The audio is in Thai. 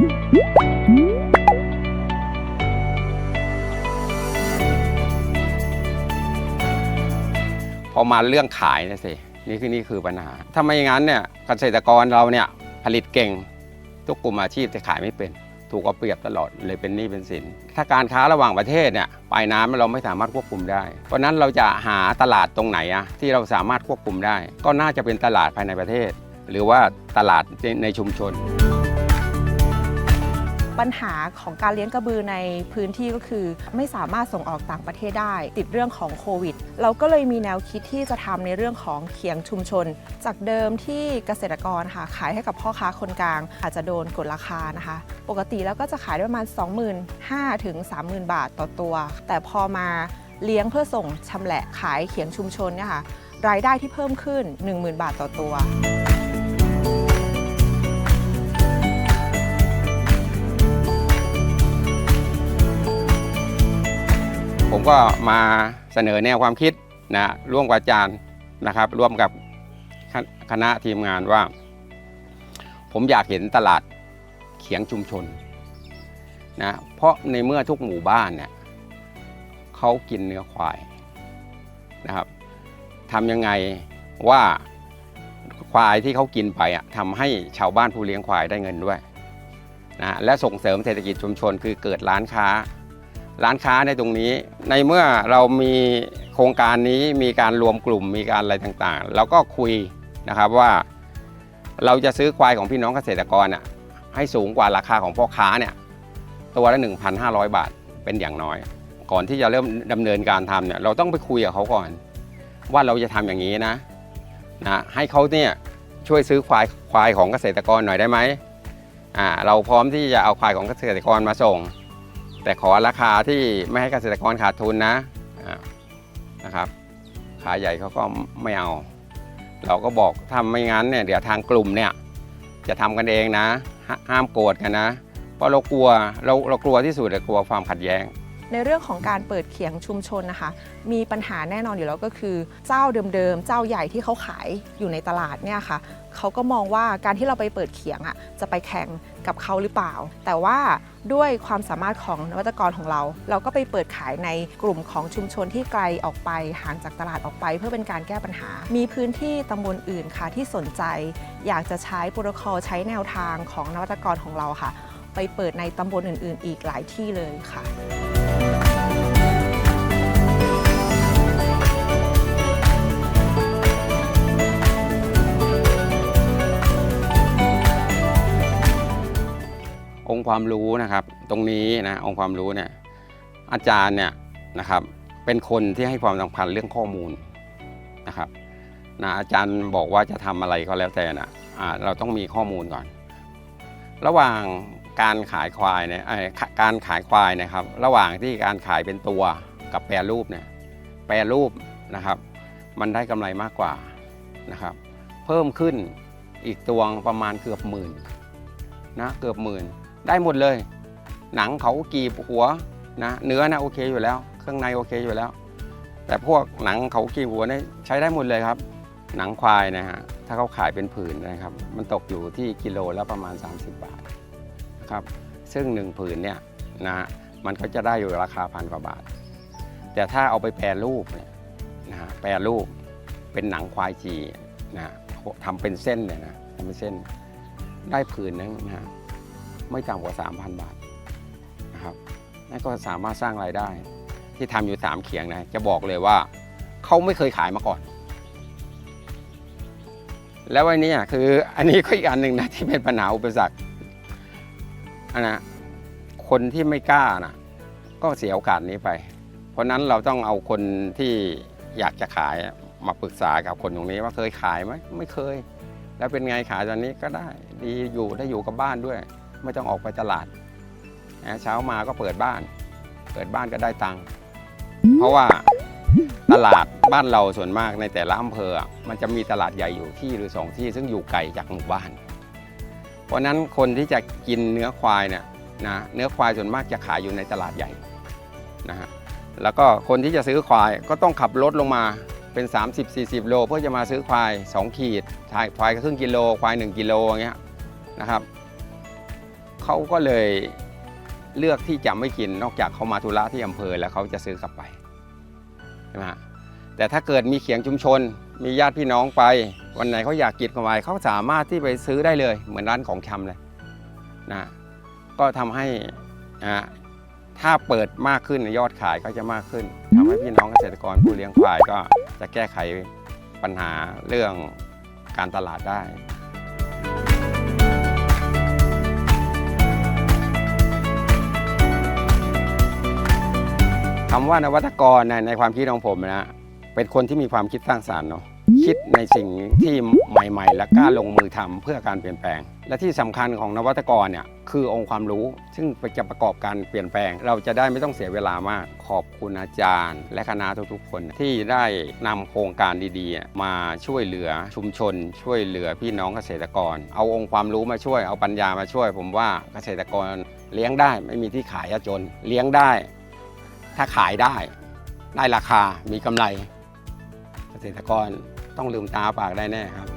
พอมาเรื่องขายนะสินี่คือนี่คือปัญหา ถ้าไม่อย่างนั้นเนี่ยเกษตรกรเราเนี่ยผลิตเก่ง ทุกกลุ่มอาชีพแต่ขายไม่เป็น ถูกเอาเปรียบตลอดเลยเป็นหนี้เป็นสิน ถ้าการค้าระหว่างประเทศเนี่ยปลายน้ำเราไม่สามารถควบคุมได้ เพราะฉะนั้นเราจะหาตลาดตรงไหนอะที่เราสามารถควบคุมได้ ก็น่าจะเป็นตลาดภายในประเทศ หรือว่าตลาดในชุมชน ปัญหาของการเลี้ยงกระบือในพื้นที่ก็คือ ไม่สามารถส่งออกต่างประเทศได้ ติดเรื่องของโควิด เราก็เลยมีแนวคิดที่จะทำในเรื่องของเขียงชุมชน จากเดิมที่เกษตรกรค่ะขายให้กับพ่อค้าคนกลาง อาจจะโดนกดราคานะคะ ปกติแล้วก็จะขายได้ประมาณ 25,000ถึง30,000 บาทต่อตัว แต่พอมาเลี้ยงเพื่อส่งชำแหละขายเขียงชุมชนเนี่ยค่ะรายได้ที่เพิ่มขึ้น 10,000 บาทต่อตัว ผมก็มาเสนอแนวความคิดนะร่วมกับอาจารย์นะครับ ร่วมกับคณะทีมงานว่า ผมอยากเห็นตลาดเขียงชุมชนนะเพราะในเมื่อทุกหมู่บ้านเนี่ยเขากินเนื้อควายนะครับทำยังไงว่าควายที่เขากินไปอะทำให้ชาวบ้านผู้เลี้ยงควายได้เงินด้วยนะและส่งเสริมเศรษฐกิจชุมชนคือเกิดร้านค้า ร้านค้าในตรงนี้ ในเมื่อเรามีโครงการนี้มีการรวมกลุ่มมีการอะไรต่างๆ เราก็คุยนะครับว่า เราจะซื้อควายของพี่น้องเกษตรกรอะให้สูงกว่าราคาของพ่อค้าเนี่ยตัวละ 1,500 บาทเป็นอย่างน้อย ก่อนที่จะเริ่มดำเนินการทำเนี่ยเราต้องไปคุยกับเขาก่อน ว่าเราจะทำอย่างนี้นะนะให้เขาเนี่ยช่วยซื้อควายควายของเกษตรกรหน่อยได้ไหมอ่าเราพร้อมที่จะเอาควายของเกษตรกรมาส่ง แต่ขอราคาที่ไม่ให้เกษตรกรขาดทุนนะนะครับขายใหญ่เขาก็ไม่เอา เราก็บอกทำไม่งั้นเนี่ยเดี๋ยวทางกลุ่มเนี่ยจะทำกันเองนะหห้ามโกรธกันนะ เพราะเรากลัวเราเรากลัวที่สุดเลยกลัวความขัดแย้ง ในเรื่องของการเปิดเขียงชุมชนนะคะ มีปัญหาแน่นอนอยู่แล้วก็คือ เจ้าเดิมๆ เจ้าใหญ่ที่เขาขายอยู่ในตลาดเนี่ยค่ะเขาก็มองว่าการที่เราไปเปิดเขียงอะจะไปแข่งกับเขาหรือเปล่า แต่ว่าด้วยความสามารถของนวัตกรของเรา เราก็ไปเปิดขายในกลุ่มของชุมชนที่ไกลออกไปห่างจากตลาดออกไป เพื่อเป็นการแก้ปัญหา มีพื้นที่ตำบลอื่นค่ะที่สนใจ อยากจะใช้โปรโตคอลใช้แนวทางของนวัตกรของเราค่ะ ไปเปิดในตำบลอื่น ๆ อีกหลายที่เลยค่ะ ค์ความรู้นะครับ ตรงนี้นะองค์ความรู้เนี่ยอาจารย์เนี่ยนะครับเป็นคนที่ให้ความสำคัญเรื่องข้อมูลนะครับนะอาจารย์บอกว่าจะทำอะไรก็แล้วแต่นะอ่าเราต้องมีข้อมูลก่อน ระหว่างการขายควายเนี่ยการขายควายนะครับ ระหว่างที่การขายเป็นตัวกับแปรรูปเนี่ยแปรรูปนะครับ มันได้กำไรมากกว่านะครับ เพิ่มขึ้นอีกตัวประมาณเกือบหมื่นนะเกือบหมื่น ได้หมดเลย หนังเขากีบหัวนะเนื้อนะโอเคอยู่แล้ว เครื่องในโอเคอยู่แล้ว แต่พวกหนังเขากีบหัวเนี่ยใช้ได้หมดเลยครับ หนังควายนะฮะถ้าเขาขายเป็นผืนนะครับ มันตกอยู่ที่กิโลละประมาณ 30 บาทนะครับซึ่งหนึ่งผืนเนี่ยนะฮะมันก็จะได้อยู่ราคาพันกว่าบาท แต่ถ้าเอาไปแปรรูปเนี่ยนะฮะแปรรูปเป็นหนังควายจีนะฮะทำเป็นเส้นเนี่ยนะทำเป็นเส้นได้ผืนนึงนะฮะ ไม่ต่ำกว่า 3,000 บาทนะครับนั่นก็สามารถสร้างรายได้ ที่ทำอยู่ 3 เขียงนะจะบอกเลยว่าเขาไม่เคยขายมาก่อน แล้ววันนี้คืออันนี้ก็อีกอันหนึ่งนะที่เป็นปัญหาอุปสรรคอันนะคนที่ไม่กล้านะก็เสียโอกาสนี้ไป เพราะนั้นเราต้องเอาคนที่อยากจะขายมาปรึกษากับคนตรงนี้ว่าเคยขายไหมไม่เคย แล้วเป็นไงขายตอนนี้ก็ได้ ดีอยู่ได้อยู่กับบ้านด้วย ไม่ต้องออกไปตลาดนะเช้ามาก็เปิดบ้าน เปิดบ้านก็ได้ตังค์เพราะว่าตลาดบ้านเราส่วนมากในแต่ละอำเภออะมันจะมีตลาดใหญ่อยู่ที่หรือสองที่ซึ่งอยู่ไกลจากหมู่บ้าน เพราะฉะนั้นคนที่จะกินเนื้อควายเนี่ยนะเนื้อควายส่วนมากจะขายอยู่ในตลาดใหญ่นะฮะแล้วก็คนที่จะซื้อควายก็ต้องขับรถลงมาเป็น 30-40 โล เพื่อจะมาซื้อควาย 2 ขีดควายก็ครึ่งกิโล ควาย 1 กิโลอย่างเงี้ยนะครับ เขาก็เลยเลือกที่จะไม่กินนอกจากเขามาธุระที่อำเภอแล้วเขาจะซื้อกลับไปใช่ไหมแต่ถ้าเกิดมีเขียงชุมชน มีญาติพี่น้องไป วันไหนเขาอยากกินเข้าไปเขาสามารถที่ไปซื้อได้เลยเหมือนร้านของชำเลยนะก็ทำให้ถ้าเปิดมากขึ้นยอดขายก็จะมากขึ้นทำให้พี่น้องเกษตรกรผู้เลี้ยงควายก็จะแก้ไขปัญหาเรื่องการตลาดได้ คำว่านวัตกรในในความคิดของผมนะเป็นคนที่มีความคิดสร้างสารรค์เนาะคิดในสิ่งที่ใหม่ ๆ และกล้าลงมือทำเพื่อการเปลี่ยนแปลง และที่สำคัญของนวัตกรเนี่ยคือองค์ความรู้ ซึ่งจะประกอบการเปลี่ยนแปลง เราจะได้ไม่ต้องเสียเวลามาก ขอบคุณอาจารย์ และคณะทุกๆ คนที่ได้นำโครงการดีๆ มาช่วยเหลือชุมชน ช่วยเหลือพี่น้องเกษตรกร เอาองค์ความรู้มาช่วยเอาปัญญามาช่วย ผมว่าเกษตรกรเลี้ยงได้ไม่มีที่ขายจน เลี้ยงได้ ถ้าขายได้ได้ราคามีกำไร เกษตรกรต้องลืมตาปากได้แน่ครับ